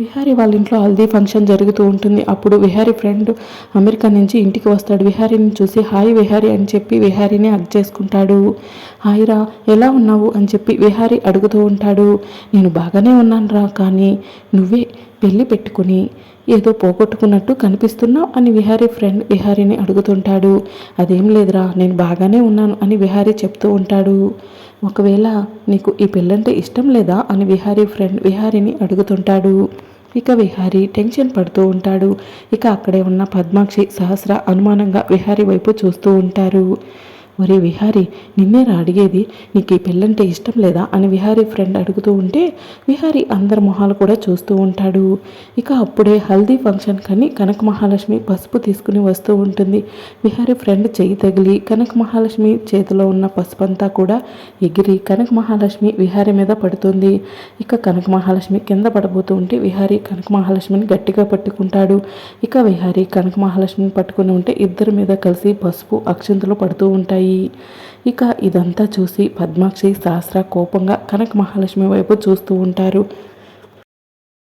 విహారీ వాళ్ళ ఇంట్లో హల్దీ ఫంక్షన్ జరుగుతూ ఉంటుంది. అప్పుడు విహారీ ఫ్రెండ్ అమెరికా నుంచి ఇంటికి వస్తాడు. విహారీని చూసి హాయ్ విహారీ అని చెప్పి విహారీని హగ్ చేసుకుంటాడు. హాయిరా ఎలా ఉన్నావు? అని చెప్పి విహారీ అడుగుతూ ఉంటాడు. నేను బాగానే ఉన్నాను రా కానీ నువ్వే పెళ్ళి పెట్టుకుని ఏదో పోగొట్టుకున్నట్టు కనిపిస్తున్నావు అని విహారీ ఫ్రెండ్ విహారీని అడుగుతుంటాడు. అదేం లేదురా నేను బాగానే ఉన్నాను అని విహారీ చెప్తూ ఉంటాడు. ఒకవేళ నీకు ఈ పెళ్ళంటే ఇష్టం లేదా? అని విహారీ ఫ్రెండ్ విహారీని అడుగుతుంటాడు. ఇక విహారీ టెన్షన్ పడుతూ ఉంటాడు. ఇక అక్కడే ఉన్న పద్మాక్షి సహస్ర అనుమానంగా విహారీ వైపు చూస్తూ ఉంటారు. ఒరే విహారి నిన్నేరా అడిగేది? నీకు ఈ పెళ్ళంటే ఇష్టం లేదా? అని విహారి ఫ్రెండ్ అడుగుతూ ఉంటే విహారి అందరి మొహాలు కూడా చూస్తూ ఉంటాడు. ఇక అప్పుడే హల్దీ ఫంక్షన్ కానీ కనక మహాలక్ష్మి పసుపు తీసుకుని వస్తూ ఉంటుంది. విహారి ఫ్రెండ్ చెయ్యి తగిలి కనక మహాలక్ష్మి చేతిలో ఉన్న పసుపు అంతా కూడా ఎగిరి కనక మహాలక్ష్మి విహారి మీద పడుతుంది. ఇక కనక మహాలక్ష్మి కింద పడబోతూ ఉంటే విహారి కనక మహాలక్ష్మిని గట్టిగా పట్టుకుంటాడు. ఇక విహారి కనక మహాలక్ష్మిని పట్టుకుని ఉంటే ఇద్దరి మీద కలిసి పసుపు అక్షంతలు పడుతూ ఉంటాయి. ఉంటాయి. ఇక ఇదంతా చూసి పద్మాక్షి సహస్ర కోపంగా కనక మహాలక్ష్మి వైపు చూస్తూ ఉంటారు.